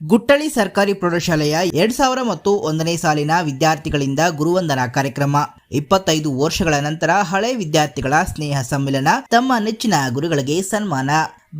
ಗುಟ್ಟಳಿ ಸರ್ಕಾರಿ ಪ್ರೌಢಶಾಲೆಯ ಎರಡ್ ಸಾವಿರ ಮತ್ತು ಒಂದನೇ ಸಾಲಿನ ವಿದ್ಯಾರ್ಥಿಗಳಿಂದ ಗುರುವಂದನಾ ಕಾರ್ಯಕ್ರಮ. ಇಪ್ಪತ್ತೈದು ವರ್ಷಗಳ ನಂತರ ಹಳೆ ವಿದ್ಯಾರ್ಥಿಗಳ ಸ್ನೇಹ ಸಮ್ಮಿಲನ ತಮ್ಮ ನೆಚ್ಚಿನ ಗುರುಗಳಿಗೆ ಸನ್ಮಾನ.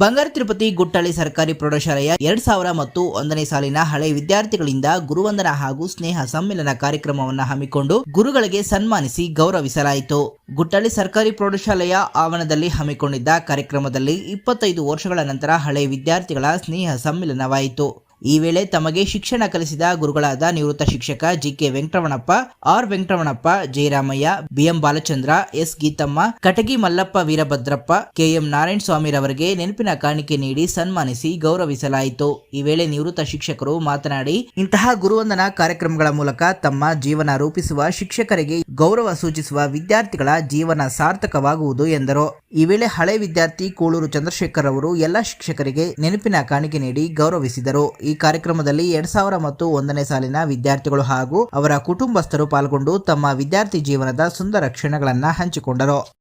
ಬಂಗಾರ ತಿರುಪತಿ ಗುಟ್ಟಳ್ಳಿ ಸರ್ಕಾರಿ ಪ್ರೌಢಶಾಲೆಯ ಎರಡ್ ಸಾವಿರ ಮತ್ತು ಒಂದನೇ ಸಾಲಿನ ಹಳೆ ವಿದ್ಯಾರ್ಥಿಗಳಿಂದ ಗುರುವಂದನ ಹಾಗೂ ಸ್ನೇಹ ಸಮ್ಮಿಲನ ಕಾರ್ಯಕ್ರಮವನ್ನು ಹಮ್ಮಿಕೊಂಡು ಗುರುಗಳಿಗೆ ಸನ್ಮಾನಿಸಿ ಗೌರವಿಸಲಾಯಿತು. ಗುಟ್ಟಳ್ಳಿ ಸರ್ಕಾರಿ ಪ್ರೌಢಶಾಲೆಯ ಆವರಣದಲ್ಲಿ ಹಮ್ಮಿಕೊಂಡಿದ್ದ ಕಾರ್ಯಕ್ರಮದಲ್ಲಿ ಇಪ್ಪತ್ತೈದು ವರ್ಷಗಳ ನಂತರ ಹಳೆ ವಿದ್ಯಾರ್ಥಿಗಳ ಸ್ನೇಹ ಸಮ್ಮಿಲನವಾಯಿತು. ಈ ವೇಳೆ ತಮಗೆ ಶಿಕ್ಷಣ ಕಲಿಸಿದ ಗುರುಗಳಾದ ನಿವೃತ್ತ ಶಿಕ್ಷಕ G K Venkataramanappa, R Venkataramanappa, Jayaramaiah, BM Balachandra, S Geethamma, Katagi Mallappa Veerabhadrappa, KM Narayana ಸ್ವಾಮಿರವರಿಗೆ ನೆನಪಿನ ಕಾಣಿಕೆ ನೀಡಿ ಸನ್ಮಾನಿಸಿ ಗೌರವಿಸಲಾಯಿತು. ಈ ವೇಳೆ ನಿವೃತ್ತ ಶಿಕ್ಷಕರು ಮಾತನಾಡಿ, ಇಂತಹ ಗುರುವಂದನಾ ಕಾರ್ಯಕ್ರಮಗಳ ಮೂಲಕ ತಮ್ಮ ಜೀವನ ರೂಪಿಸುವ ಶಿಕ್ಷಕರಿಗೆ ಗೌರವ ಸೂಚಿಸುವ ವಿದ್ಯಾರ್ಥಿಗಳ ಜೀವನ ಸಾರ್ಥಕವಾಗುವುದು ಎಂದರು. ಈ ವೇಳೆ ಹಳೆ ವಿದ್ಯಾರ್ಥಿ ಕೂಳೂರು ಚಂದ್ರಶೇಖರ್ ಅವರು ಎಲ್ಲ ಶಿಕ್ಷಕರಿಗೆ ನೆನಪಿನ ಕಾಣಿಕೆ ನೀಡಿ ಗೌರವಿಸಿದರು. ಕಾರ್ಯಕ್ರಮದಲ್ಲಿ ಎರಡ್ ಸಾವಿರ ಮತ್ತು ಒಂದನೇ ಸಾಲಿನ ವಿದ್ಯಾರ್ಥಿಗಳು ಹಾಗೂ ಅವರ ಕುಟುಂಬಸ್ಥರು ಪಾಲ್ಗೊಂಡು ತಮ್ಮ ವಿದ್ಯಾರ್ಥಿ ಜೀವನದ ಸುಂದರ ಕ್ಷಣಗಳನ್ನ ಹಂಚಿಕೊಂಡರು.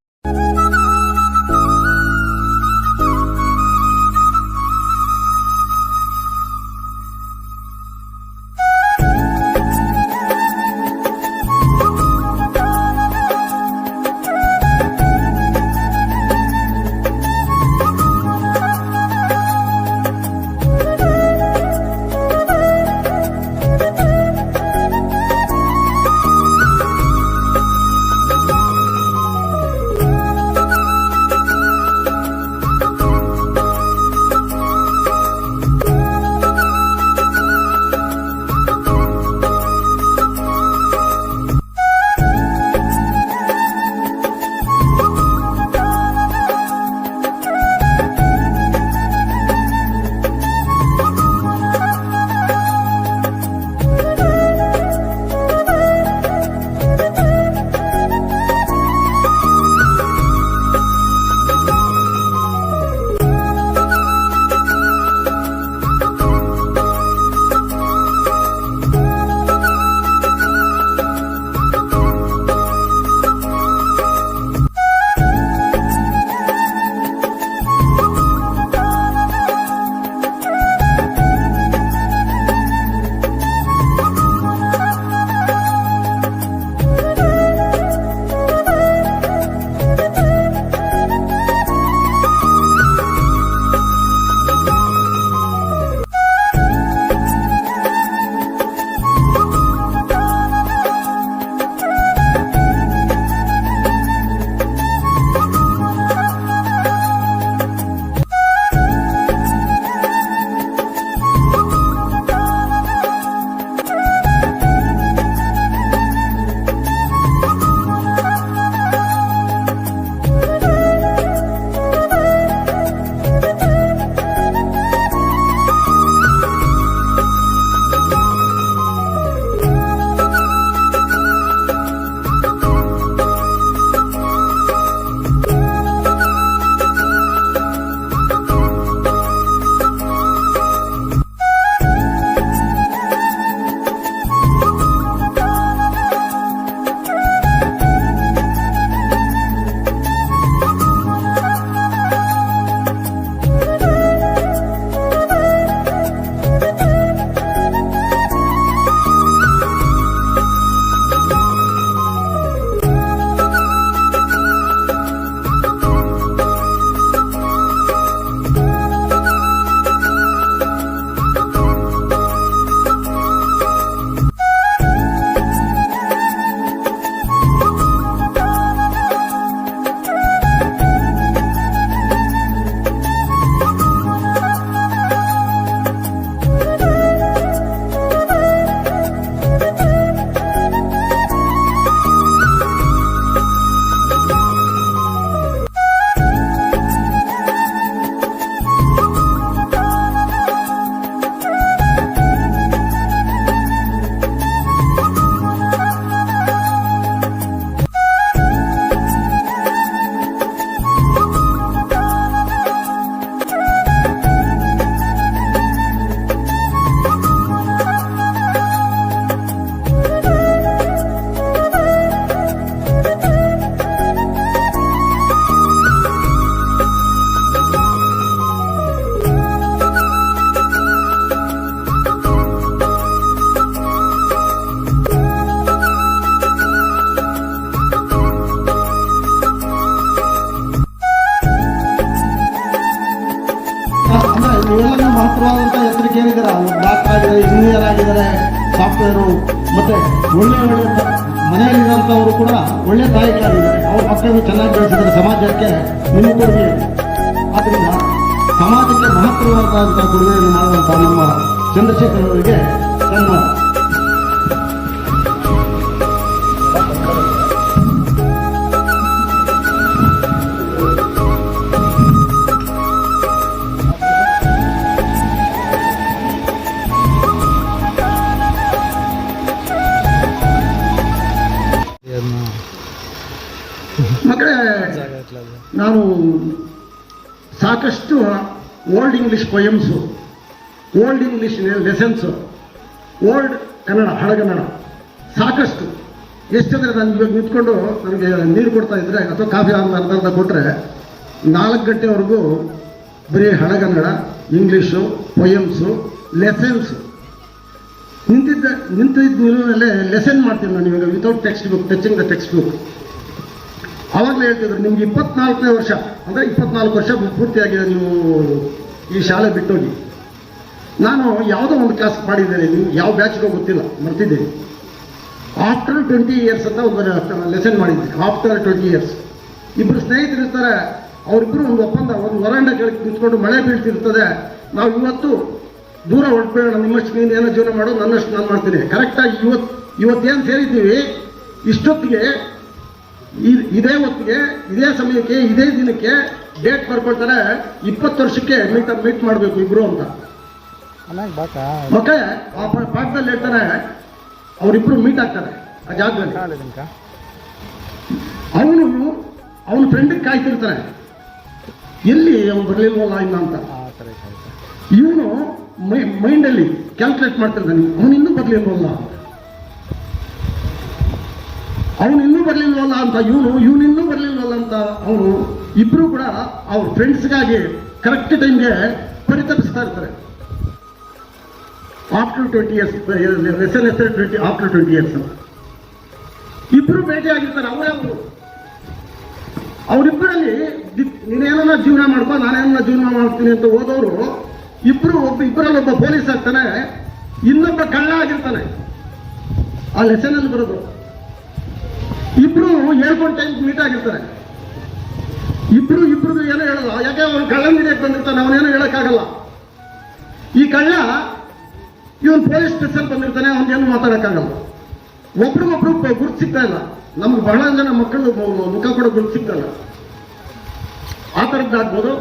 ಆಗಿದ್ದಾರೆ ಡಾಕ್ಟರ್ ಆಗಿದ್ದಾರೆ ಇಂಜಿನಿಯರ್ ಆಗಿದ್ದಾರೆ ಸಾಫ್ಟ್ವೇರು ಮತ್ತೆ ಒಳ್ಳೆ ಒಳ್ಳೆ ತ- ಕೂಡ ಒಳ್ಳೆ ತಾಯಿಗಳಾಗಿದ್ದಾರೆ ಅವ್ರ ಮಕ್ಕಳನ್ನು ಚೆನ್ನಾಗಿ ಬೆಳೆಸಿದ್ದಾರೆ ಸಮಾಜಕ್ಕೆ ನಿಮ್ಮ ಆದ್ರಿಂದ ಸಮಾಜಕ್ಕೆ ಮಹತ್ವವಾದಂತಹ ಕೊಡುಗೆಯನ್ನು ಮಾಡುವಂಥ ನಮ್ಮ ಚಂದ್ರಶೇಖರ್ ಅವರಿಗೆ ಧನ್ಯವಾದ ನಾನು ಸಾಕಷ್ಟು old English poems, old English lessons, old Kannada, Halagannada, ಸಾಕಷ್ಟು. ಎಷ್ಟಂದರೆ ನಾನು ಇವಾಗ ನಿಂತ್ಕೊಂಡು ನನಗೆ ನೀರು ಕೊಡ್ತಾ ಇದ್ದರೆ ಅಥವಾ ಕಾಫಿ ಅರ್ಧ ಅರ್ಧ ಕೊಟ್ಟರೆ ನಾಲ್ಕು ಗಂಟೆವರೆಗೂ ಬರೀ ಹಳಗನ್ನಡ, ಇಂಗ್ಲೀಷು, ಪೊಯಮ್ಸು, ಲೆಸನ್ಸು. ನಿಂತಿದ್ದ ನಿಂತಿದ್ದ ನಿಲುವಿನಲ್ಲೇ ಲೆಸನ್ ಮಾಡ್ತೀನಿ ನಾನು ಇವಾಗ without text book touching the text book ಆವಾಗಲೇ ಹೇಳ್ತಿದ್ರು, ನಿಮ್ಗೆ ಇಪ್ಪತ್ನಾಲ್ಕನೇ ವರ್ಷ. ಅಂದರೆ ಇಪ್ಪತ್ನಾಲ್ಕು ವರ್ಷ ಪೂರ್ತಿಯಾಗಿದೆ ನೀವು ಈ ಶಾಲೆ ಬಿಟ್ಟೋಗಿ. ನಾನು ಯಾವುದೋ ಒಂದು ಕ್ಲಾಸ್ ಮಾಡಿದ್ದೇನೆ, ನೀವು ಯಾವ ಬ್ಯಾಚ್ಗೋ ಗೊತ್ತಿಲ್ಲ ಮರ್ತಿದ್ದೇನೆ ಆಫ್ಟರ್ ಟ್ವೆಂಟಿ ಇಯರ್ಸ್ ಅಂತ ಒಂದು ಲೆಸನ್ ಮಾಡಿದ್ದೆ ಆಫ್ಟರ್ ಟ್ವೆಂಟಿ ಇಯರ್ಸ್ ಇಬ್ಬರು ಸ್ನೇಹಿತರು ಇರ್ತಾರೆ ಅವರಿಬ್ಬರು ಒಂದು ಒಪ್ಪಂದ, ಒಂದು ವರಾಂಡ ಕೆಳಗೆ ನಿಂತ್ಕೊಂಡು ಮಳೆ ಬೀಳ್ತಿರ್ತದೆ. ನಾವು ಇವತ್ತು ದೂರ ಹೊರಟ್ಬೇಡ ನಿಮ್ಮಷ್ಟು ನೀನು ಏನೋ ಜೀವನ ಮಾಡೋ ನನ್ನಷ್ಟು ನಾನು ಮಾಡ್ತೀನಿ. ಕರೆಕ್ಟಾಗಿ ಇವತ್ತು ಇವತ್ತೇನು ಸೇರಿದ್ದೀವಿ, ಇಷ್ಟೊತ್ತಿಗೆ ಇದೇ ಹೊತ್ತಿಗೆ ಇದೇ ಸಮಯಕ್ಕೆ ಇದೇ ದಿನಕ್ಕೆ ಡೇಟ್ ಬರ್ಕೊಳ್ತಾರೆ ಇಪ್ಪತ್ತು ವರ್ಷಕ್ಕೆ ಮೀಟ್ ಮೀಟ್ ಮಾಡಬೇಕು ಇಬ್ರು ಅಂತ. ಮತ್ತೆ ಆ ಪಾಠದಲ್ಲಿ ಹೇಳ್ತಾರೆ ಅವರಿಬ್ರು ಮೀಟ್ ಆಗ್ತಾರೆ ಆ ಜಾಗದಲ್ಲಿ. ಅವನು ಅವನ ಫ್ರೆಂಡಿಗೆ ಕಾಯ್ತಿರ್ತಾನೆ ಎಲ್ಲಿ ಅವನು ಬರಲಿಲ್ವಲ್ಲ ಇನ್ನ ಅಂತ. ಇವನು ಮೈಂಡಲ್ಲಿ ಕ್ಯಾಲ್ಕುಲೇಟ್ ಮಾಡ್ತಿರ್ತಾನೆ ಅವನಿನ್ನೂ ಇನ್ನೂ ಬರ್ಲಿಲ್ವಲ್ಲ. ಅಂತ ಅವನು ಇನ್ನೂ ಬರ್ಲಿಲ್ವಲ್ಲ ಅಂತ, ಇವನು ಇವನು ಇನ್ನೂ ಬರ್ಲಿಲ್ವಲ್ಲ ಅಂತ ಅವನು ಇಬ್ರು ಕೂಡ ಅವ್ರ ಫ್ರೆಂಡ್ಸ್ಗಾಗಿ ಕರೆಕ್ಟ್ ಟೈಮ್ಗೆ ಪರಿತಪಿಸ್ತಾ ಇರ್ತಾರೆ. After twenty years S L twenty after twenty years ಇಬ್ರು ಭೇಟಿ ಆಗಿರ್ತಾರೆ ಅವರೇ ಅವರು. ಅವರಿಬ್ಬರಲ್ಲಿ ನೀನೇನ ಜೀವನ ಮಾಡ್ಕೊ ನಾನೇನ ಜೀವನ ಮಾಡ್ತೀನಿ ಅಂತ ಹೋದವರು, ಇಬ್ರು ಒಬ್ಬ ಇಬ್ಬರಲ್ಲಿ ಒಬ್ಬ ಪೊಲೀಸ್ ಆಗ್ತಾನೆ, ಇನ್ನೊಬ್ಬ ಕಳ್ಳ ಆಗಿರ್ತಾನೆ. ಆ ಲೆಸನ್ ಅಲ್ಲಿ ಬರೋದು. ಇಬ್ರು ಹೇಳ್ಕೊಂಡು ಟೈಮ್ ಮೀಟ್ ಆಗಿರ್ತಾರೆ. ಇಬ್ರು ಇಬ್ರದ್ದು ಏನೋ ಹೇಳಲ್ಲ. ಯಾಕೆ ಅವನು ಕಳ್ಳನ ಹಿಡಿಯಕ್ಕೆ ಬಂದಿರ್ತಾನೆ? ಅವನೇನೋ ಹೇಳಕ್ಕಾಗಲ್ಲ. ಈ ಕಳ್ಳ, ಇವನು ಪೊಲೀಸ್ ಸ್ಟೇಷನ್ ಬಂದಿರ್ತಾನೆ, ಅವನಿಗೇನು ಮಾತಾಡಕ್ಕಾಗಲ್ಲ. ಒಬ್ರಿಗೊಬ್ರು ಗುರುತು ಸಿಗ್ತಾ ಇಲ್ಲ. ನಮ್ಗೆ ಬಹಳ ಜನ ಮಕ್ಕಳು ಮುಖ ಕೂಡ ಗುರುತು ಸಿಗ್ತಾ ಇಲ್ಲ. ಆ ಥರದ್ದಾಗ್ಬೋದು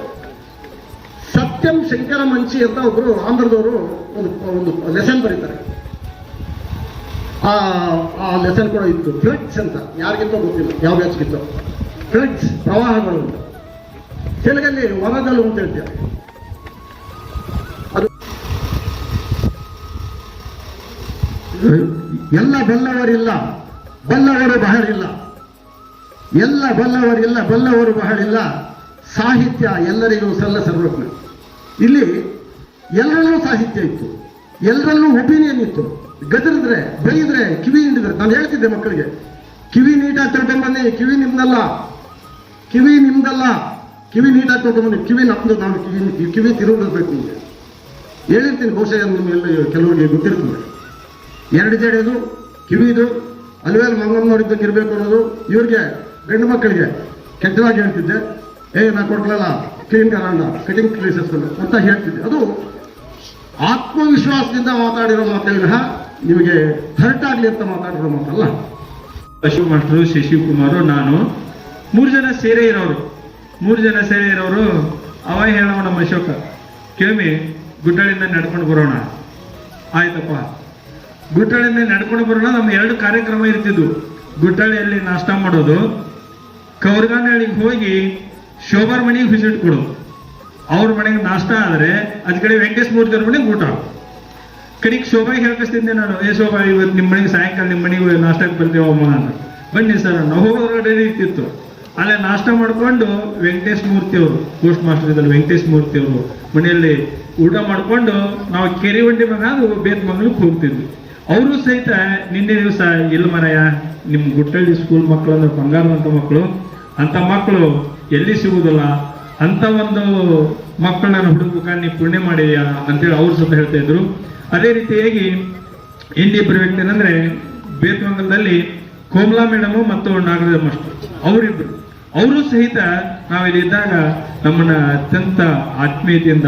ಸತ್ಯಂ ಶಂಕರ ಮಂಚಿ ಅಂತ ಒಬ್ರು ಆಂಧ್ರದವರು ಒಂದು ಒಂದು ಲೆಸನ್ ಬರೀತಾರೆ. ಆ ಆ ಲೆಸನ್ ಕೂಡ ಇತ್ತು. ಫ್ಲಡ್ಸ್ ಅಂತ. ಯಾರಿಗಿಂತ ಗೊತ್ತಿಲ್ಲ. ಯಾವ ಬ್ಯಾಚ್ಗಿತ್ತು ಫ್ಲಡ್ಸ್ ಪ್ರವಾಹಗಳು. ಅಂತ ತೆಲುಗಲ್ಲಿ ವರದಲು ಅಂತ ಹೇಳ್ತಾರೆ ಅದು ಎಲ್ಲ ಬಲ್ಲವರಿಲ್ಲ. ಬಲ್ಲವರು ಬಹಳಿಲ್ಲ. ಎಲ್ಲ ಬಲ್ಲವರಿಲ್ಲ, ಬಲ್ಲವರು ಬಹಳಿಲ್ಲ. ಸಾಹಿತ್ಯ ಎಲ್ಲರಿಗೂ ಸಲ್ಲ ಸರ್ವಜ್ಞ. ಇಲ್ಲಿ ಎಲ್ಲರಲ್ಲೂ ಸಾಹಿತ್ಯ ಇತ್ತು. ಎಲ್ಲರಲ್ಲೂ ಒಪಿನಿಯನ್ ಇತ್ತು. ಗದರಿದ್ರೆ ಬೈದ್ರೆ ಕಿವಿ ಹಿಂಡಿದ್ರೆ ನಾನು ಹೇಳ್ತಿದ್ದೆ ಮಕ್ಕಳಿಗೆ, ಕಿವಿ ನೀಟಾಗಿ ತಿಳ್ಕೊಂಡ್ ಬನ್ನಿ, ಕಿವಿ ನಿಮ್ದಲ್ಲ. ಕಿವಿ ನಿಮ್ದಲ್ಲ. ಕಿವಿ ನೀಟಾಗಿ ತಿಳ್ಕೊಂಡ್ ಬನ್ನಿ, ಕಿವಿ ನಮ್ದು ನಾನು ಕಿವಿ ಕಿವಿ ತಿರುಗಿಸ್ಬೇಕು ನಿಮಗೆ. ಹೇಳಿರ್ತೀನಿ ಬಹುಶಃ ನಿಮ್ಮೆಲ್ಲ ಕೆಲವರಿಗೆ ಗೊತ್ತಿರ್ತದೆ. ಎರಡು ಜಡೆದು, ಕಿವಿದು, ಅಲ್ವೇಲ್ ಮಂಗಮ್ಮನವರಿದ್ದಂಗೆ ಇರಬೇಕು ಅನ್ನೋದು ಇವ್ರಿಗೆ, ಗಂಡು ಮಕ್ಕಳಿಗೆ ಕೆಟ್ಟದಾಗಿ ಹೇಳ್ತಿದ್ದೆ. ಏ, ನಾ ಕೊಡ್ಲಲ್ಲ ಕ್ಲೀನ್ ಕರಾಂಡ ಕಟಿಂಗ್ ಪ್ಲೇಸಸ್ ಅಂತ ಹೇಳ್ತಿದ್ದೆ. ಅದು ಆತ್ಮವಿಶ್ವಾಸದಿಂದ ಮಾತಾಡಿರೋ ಮಾತೇನ ನಿಮಗೆ ಹರ್ಟ್ ಆಗಲಿ ಅಂತ ಮಾತಾಡಿರೋ ಮಾತಲ್ಲ? ಅಶೋಕ್ ಮಾಸ್ಟರು ನಾನು. ಮೂರು ಜನ ಸೇರೇ ಇರೋರು. ಮೂರು ಜನ ಸೇರೇ ಇರೋರು ಅವ ಹೇಳವ ನಮ್ಮ ಅಶೋಕ. ಕೇಳಿ ಗುಡ್ಡಳಿಂದ ನಡ್ಕೊಂಡು ಬರೋಣ. ಆಯ್ತಪ್ಪ. ಗುಡ್ಡಳಿಂದ ನಡ್ಕೊಂಡು ಬರೋಣ ನಮ್ಮ ಎರಡು ಕಾರ್ಯಕ್ರಮ ಇರ್ತಿದ್ವು. ಗುಡ್ಡಳಿಯಲ್ಲಿ ನಾಷ್ಟ ಮಾಡೋದು ಕೌರ್ಗಾನಹಳ್ಳಿಗೆ ಹೋಗಿ ಶೋಭಾರ್ ಮನೆಗೆ ವಿಸಿಟ್ ಕೊಡು. ಅವ್ರ ಮನೆಗೆ ನಾಷ್ಟ ಆದರೆ ಅದ್ ಕಡೆ ವೆಂಕಟೇಶ್ ಮೂರ್ತಿ ಅವ್ರ ಮನೆಗೆ ಊಟ. ಕಡೆಗೆ ಶೋಭಾ ಹೇಳ್ಕಸ್ತಿದ್ದೆ ನಾನು, ಏ ಶೋಭಾ ಇವತ್ತು ನಿಮ್ಮ ಮನೆಗೆ ಸಾಯಂಕಾಲ ನಿಮ್ಮ ಮನೆಗೆ ನಾಷ್ಟಕ್ಕೆ ಬರ್ತೀವಮ್ಮ ಅಂತ. ಬನ್ನಿ ಸರ್ ನಾವು ರೆಡಿ ಇರ್ತಿತ್ತು. ಅಲ್ಲೇ ನಾಷ್ಟ ಮಾಡಿಕೊಂಡು ವೆಂಕಟೇಶ್ ಮೂರ್ತಿ ಅವರು, ಪೋಸ್ಟ್ ಮಾಸ್ಟರ್ ಇದ್ದಾರೆ ವೆಂಕಟೇಶ್ ಮೂರ್ತಿ ಅವರು ಮನೆಯಲ್ಲಿ ಊಟ ಮಾಡಿಕೊಂಡು ನಾವು ಕೆರೆ ಬಂಡಿ ಬಂದಾಗ ಬೇತ್ ಮಂಗ್ಳಕ್ಕೆ ಹೋಗ್ತಿದ್ವಿ. ಅವರು ಸಹಿತ ನಿನ್ನೆ ದಿವಸ, ಇಲ್ಲ ಮರಯ್ಯ ನಿಮ್ಮ ಗುಟ್ಟಳ್ಳಿ ಸ್ಕೂಲ್ ಮಕ್ಕಳು ಅಂದ್ರೆ ಬಂಗಾರದಂತ ಮಕ್ಕಳು ಅಂತ ಮಕ್ಕಳು ಎಲ್ಲಿ ಸಿಗುವುದಿಲ್ಲ ಅಂತ ಒಂದು ಮಕ್ಕಳನ್ನ ಹುಡುಗ ನೀ ಪುಣ್ಯ ಮಾಡಿದ್ಯಾ ಅಂತೇಳಿ ಅವ್ರು ಸ್ವಲ್ಪ ಹೇಳ್ತಾ ಇದ್ರು. ಅದೇ ರೀತಿಯಾಗಿ ಇನ್ನಿಬ್ಬರು ವ್ಯಕ್ತಿ ಏನಂದ್ರೆ ಬೇತಮಂಗಲದಲ್ಲಿ ಕೋಮಲಾ ಮೇಡಮ್ ಮತ್ತು ನಾಗರಾಜ ಮಾಸ್ಟರ್. ಅವರಿಬ್ರು. ಅವರು ಸಹಿತ ನಾವಿಲ್ಲಿ ಇದ್ದಾಗ ನಮ್ಮನ್ನ ಅತ್ಯಂತ ಆತ್ಮೀಯತೆಯಿಂದ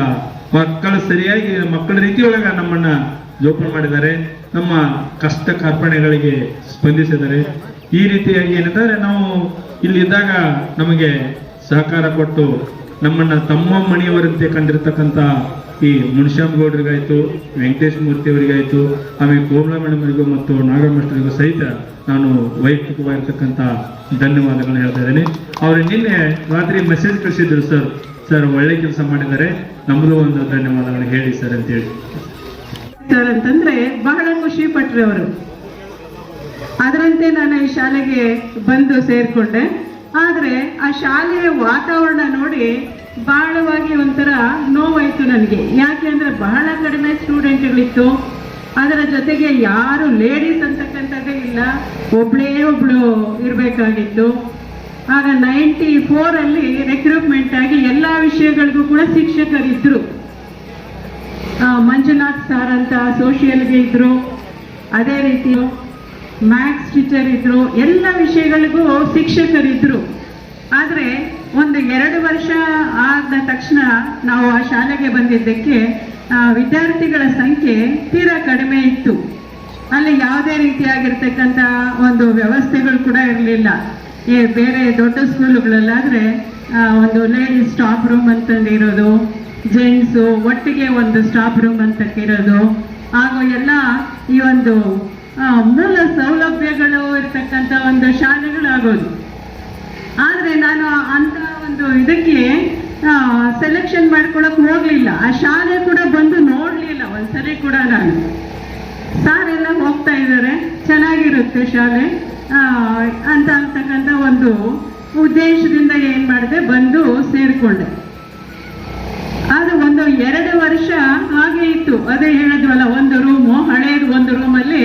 ಮಕ್ಕಳು ಸರಿಯಾಗಿ, ಮಕ್ಕಳ ರೀತಿಯೊಳಗ ನಮ್ಮನ್ನ ಜೋಪಾನ ಮಾಡಿದ್ದಾರೆ. ನಮ್ಮ ಕಷ್ಟ ಕಾರ್ಪಣೆಗಳಿಗೆ ಸ್ಪಂದಿಸಿದ್ದಾರೆ. ಈ ರೀತಿಯಾಗಿ ಏನಂದ್ರೆ ನಾವು ಇಲ್ಲಿ ಇದ್ದಾಗ ನಮಗೆ ಸಹಕಾರ ಕೊಟ್ಟು ನಮ್ಮನ್ನ ತಮ್ಮ ಮನೆಯವರಂತೆ ಕಂಡಿರ್ತಕ್ಕಂಥ ಈ ಮುನಿಶ್ಯಾಮ್ ಗೌಡ್ರಿಗಾಯ್ತು ವೆಂಕಟೇಶ್ ಮೂರ್ತಿ ಅವರಿಗಾಯ್ತು ಆಮೇಲೆ ಕೋಮಲಾ ಮೇಡಮರಿಗೂ ಮತ್ತು ನಾಗರಾಮಷ್ಟರಿಗೂ ಸಹಿತ ನಾನು ವೈಯಕ್ತಿಕವಾಗಿರ್ತಕ್ಕಂಥ ಧನ್ಯವಾದಗಳನ್ನ ಹೇಳ್ತಾ ಇದ್ದೀನಿ. ಅವರು ನಿನ್ನೆ ರಾತ್ರಿ ಮೆಸೇಜ್ ಕಳಿಸಿದ್ರು ಸರ್ ಸರ್ ಒಳ್ಳೆ ಕೆಲಸ ಮಾಡಿದ್ದಾರೆ. ನಮ್ಮದು ಒಂದು ಧನ್ಯವಾದಗಳನ್ನ ಹೇಳಿ ಸರ್ ಅಂತೇಳಿ. ಸರ್ ಅಂತಂದ್ರೆ ಬಹಳ ಖುಷಿ ಪಟ್ರಿ ಅವರು. ಅದರಂತೆ ನಾನು ಈ ಶಾಲೆಗೆ ಬಂದು ಸೇರಿಕೊಂಡೆ. ಆದ್ರೆ ಆ ಶಾಲೆಯ ವಾತಾವರಣ ನೋಡಿ ಬಹಳವಾಗಿ ಒಂಥರ ನೋವಾಯಿತು ನನಗೆ. ಯಾಕೆ ಅಂದರೆ ಬಹಳ ಕಡಿಮೆ ಸ್ಟೂಡೆಂಟ್ಗಳಿತ್ತು ಅದರ ಜೊತೆಗೆ ಯಾರು ಲೇಡೀಸ್ ಅಂತಕ್ಕಂಥದ್ದೇ ಇಲ್ಲ. ಒಬ್ಳೇ ಒಬ್ಳು ಇರಬೇಕಾಗಿತ್ತು. ಆಗ ನೈಂಟಿ ಫೋರಲ್ಲಿ ರೆಕ್ರೂಟ್ಮೆಂಟ್ ಆಗಿ ಎಲ್ಲ ವಿಷಯಗಳಿಗೂ ಕೂಡ ಶಿಕ್ಷಕರಿದ್ದರು ಮಂಜುನಾಥ್ ಸರ್ ಅಂತ ಸೋಷಿಯಲ್ಗೆ ಇದ್ದರು ಅದೇ ರೀತಿ ಮ್ಯಾಥ್ಸ್ ಟೀಚರ್ ಇದ್ದರು ಎಲ್ಲ ವಿಷಯಗಳಿಗೂ ಶಿಕ್ಷಕರಿದ್ದರು ಆದರೆ ಒಂದು ಎರಡು ವರ್ಷ ಆದ ತಕ್ಷಣ ನಾವು ಆ ಶಾಲೆಗೆ ಬಂದಿದ್ದಕ್ಕೆ ವಿದ್ಯಾರ್ಥಿಗಳ ಸಂಖ್ಯೆ ತೀರಾ ಕಡಿಮೆ ಇತ್ತು. ಅಲ್ಲಿ ಯಾವುದೇ ರೀತಿಯಾಗಿರ್ತಕ್ಕಂಥ ಒಂದು ವ್ಯವಸ್ಥೆಗಳು ಕೂಡ ಇರಲಿಲ್ಲ. ಈ ಬೇರೆ ದೊಡ್ಡ ಸ್ಕೂಲುಗಳಲ್ಲಾದರೆ ಒಂದು ಲೇಡೀಸ್ ಸ್ಟಾಫ್ ರೂಮ್ ಅಂತಂದಿರೋದು ಜೆಂಟ್ಸು ಒಟ್ಟಿಗೆ ಒಂದು ಸ್ಟಾಫ್ ರೂಮ್ ಅಂತ ಇರೋದು, ಹಾಗೂ ಎಲ್ಲ ಈ ಒಂದು ಮೂಲ ಸೌಲಭ್ಯಗಳು ಇರ್ತಕ್ಕಂಥ ಒಂದು ಶಾಲೆಗಳಾಗೋದು. ಆದ್ರೆ ನಾನು ಅಂತ ಒಂದು ಇದಕ್ಕೆ ಸೆಲೆಕ್ಷನ್ ಮಾಡ್ಕೊಳಕ್ ಹೋಗ್ಲಿಲ್ಲ. ಆ ಶಾಲೆ ಕೂಡ ಬಂದು ನೋಡ್ಲಿಲ್ಲ ಒಂದ್ಸರಿ ಕೂಡ ನಾನು. ಸಾರ್ ಎಲ್ಲ ಹೋಗ್ತಾ ಇದ್ದಾರೆ ಚೆನ್ನಾಗಿರುತ್ತೆ ಶಾಲೆ. ಅಂತ ಅಂತಕ್ಕಂಥ ಒಂದು ಉದ್ದೇಶದಿಂದ ಏನ್ ಮಾಡಿದೆ, ಬಂದು ಸೇರ್ಕೊಂಡೆ. ಅದು ಒಂದು ಎರಡು ವರ್ಷ ಹಾಗೆ ಇತ್ತು. ಅದೇ ಹೇಳಿದ್ವಲ್ಲ, ಒಂದು ರೂಮು, ಹಳೇದು ಒಂದು ರೂಮಲ್ಲಿ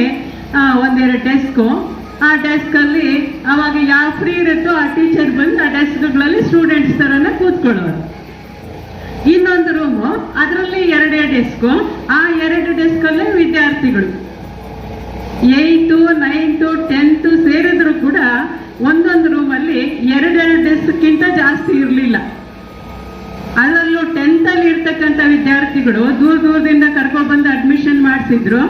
ಒಂದೆರಡು ಡೆಸ್ಕು. ಆ ಡೆಸ್ಕ್ ಅಲ್ಲಿ ಅವಾಗ ಯಾವ ಫ್ರೀ ಇರುತ್ತೋ ಆ ಟೀಚರ್ ಬಂದು ಆ ಡೆಸ್ಕ್ಗಳಲ್ಲಿ ಸ್ಟೂಡೆಂಟ್ಸ್ ಥರನೇ ಕೂತ್ಕೊಳ್ಳೋರು. ಇನ್ನೊಂದು ರೂಮು ಅದರಲ್ಲಿ ಎರಡೇ ಡೆಸ್ಕು ಆ ಎರಡು ಡೆಸ್ಕಲ್ಲೇ ವಿದ್ಯಾರ್ಥಿಗಳು. ಏಯ್ತು ನೈನ್ತು ಟೆಂತ್ ಸೇರಿದ್ರು ಕೂಡ ಒಂದೊಂದು ರೂಮಲ್ಲಿ ಎರಡೆರಡು ಡೆಸ್ಕ್ಗಿಂತ ಜಾಸ್ತಿ ಇರಲಿಲ್ಲ. ಅದರಲ್ಲೂ ಟೆಂತ್ ಅಲ್ಲಿ ಇರ್ತಕ್ಕಂಥ ವಿದ್ಯಾರ್ಥಿಗಳು ದೂರ ದೂರದಿಂದ ಕರ್ಕೊಂಡು ಬಂದು ಅಡ್ಮಿಷನ್ ಮಾಡಿಸಿದ್ರು.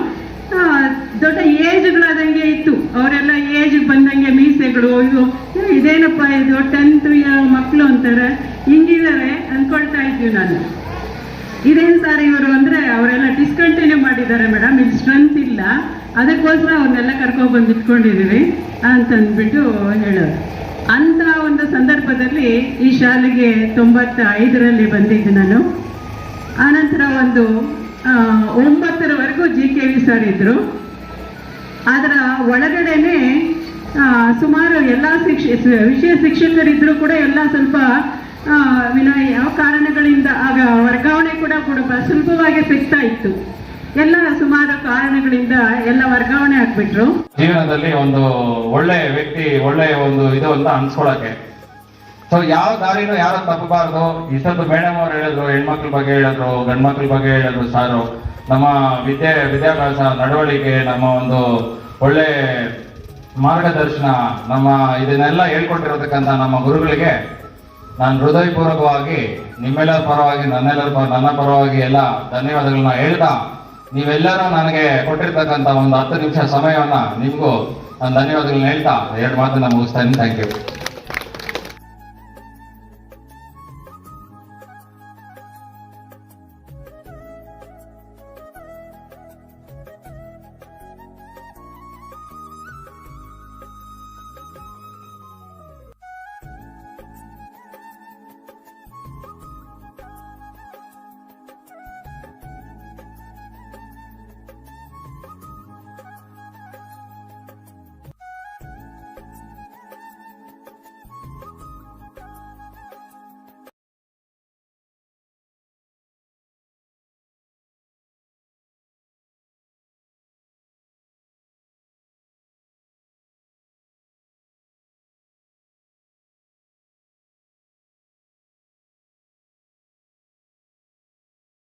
ದೊಡ್ಡ ಏಜ್ಗಳಾದಂಗೆ ಇತ್ತು. ಅವರೆಲ್ಲ ಏಜ್ ಬಂದಂಗೆ ಮೀಸೆಗಳು ಇದು ಇದೇನಪ್ಪ ಇದು? ಟೆಂತ್ ಮಕ್ಕಳು ಅಂತಾರೆ. ಹಿಂಗಿದ್ದಾರೆ ಅನ್ಕೊಳ್ತಾ ಇದ್ವಿ ನಾನು. ಇದೇನು ಸರ್ ಇವರು ಅಂದರೆ, ಅವರೆಲ್ಲ ಡಿಸ್ಕಂಟಿನ್ಯೂ ಮಾಡಿದ್ದಾರೆ ಮೇಡಮ್ ಇದು ಸ್ಟ್ರೆಂತ್ ಇಲ್ಲ. ಅದಕ್ಕೋಸ್ಕರ ಅವ್ರನ್ನೆಲ್ಲ ಕರ್ಕೊಂಡ್ಬಂದು ಬಂದು ಇಟ್ಕೊಂಡಿದೀವಿ ಅಂತಂದ್ಬಿಟ್ಟು ಹೇಳೋರು ಅಂತ ಒಂದು ಸಂದರ್ಭದಲ್ಲಿ ಈ ಶಾಲೆಗೆ ತೊಂಬತ್ತ ಐದರಲ್ಲಿ ಬಂದಿದ್ದೆ ನಾನು. ಆನಂತರ ಒಂದು ಒಂಬತ್ತರವರೆಗೂ ಜಿ ಕೆ ವಿ ಸರ್ ಇದ್ರು. ಅದರ ಒಳಗಡೆನೆ ಸುಮಾರು ಎಲ್ಲ ಶಿಕ್ಷ ವಿಷಯ ಶಿಕ್ಷಕರಿದ್ರು ಕೂಡ ಎಲ್ಲ ಸ್ವಲ್ಪ ಯಾವ ಕಾರಣಗಳಿಂದ ಆಗ ವರ್ಗಾವಣೆ ಕೂಡ ಕೂಡ ಸುಲಭವಾಗಿ ಸಿಗ್ತಾ ಇತ್ತು. ಎಲ್ಲ ಸುಮಾರು ಕಾರಣಗಳಿಂದ ಎಲ್ಲ ವರ್ಗಾವಣೆ ಆಗ್ಬಿಟ್ರು. ಜೀವನದಲ್ಲಿ ಒಂದು ಒಳ್ಳೆ ವ್ಯಕ್ತಿ, ಒಳ್ಳೆಯ ಒಂದು ಇದು ಅಂತ ಅನ್ಸ್ಕೊಳಕ್ಕೆ. ಸೊ ಯಾವ ದಾರಿನೂ ಯಾರು ತಪ್ಪಬಾರ್ದು? ಇಷ್ಟೊಂದು ಮೇಡಮ್ ಅವ್ರು ಹೇಳಿದ್ರು, ಹೆಣ್ಮಕ್ಳ ಬಗ್ಗೆ ಹೇಳಿದ್ರು, ಗಂಡ್ಮಕ್ಳ ಬಗ್ಗೆ ಹೇಳಿದ್ರು ಸಾರು. ನಮ್ಮ ವಿದ್ಯೆ, ವಿದ್ಯಾಭ್ಯಾಸ ನಡವಳಿಕೆ ನಮ್ಮ ಒಂದು ಒಳ್ಳೆ ಮಾರ್ಗದರ್ಶನ, ನಮ್ಮ ಇದನ್ನೆಲ್ಲ ಹೇಳ್ಕೊಟ್ಟಿರತಕ್ಕಂಥ ನಮ್ಮ ಗುರುಗಳಿಗೆ ನಾನು ಹೃದಯಪೂರ್ವಕವಾಗಿ, ನಿಮ್ಮೆಲ್ಲರ ಪರವಾಗಿ, ನನ್ನೆಲ್ಲರ ಪರ ನನ್ನ ಪರವಾಗಿ ಎಲ್ಲ ಧನ್ಯವಾದಗಳನ್ನ ಹೇಳ್ತಾ, ನೀವೆಲ್ಲರೂ ನನಗೆ ಕೊಟ್ಟಿರ್ತಕ್ಕಂಥ ಒಂದು ಹತ್ತು ನಿಮಿಷ ಸಮಯವನ್ನ ನಿಮಗೂ ನಾನು ಧನ್ಯವಾದಗಳನ್ನ ಹೇಳ್ತಾ, ಎರಡು ಮಾತನ್ನ ಮುಗಿಸ್ತಾ ಇದ್ದೀನಿ ಥ್ಯಾಂಕ್ ಯು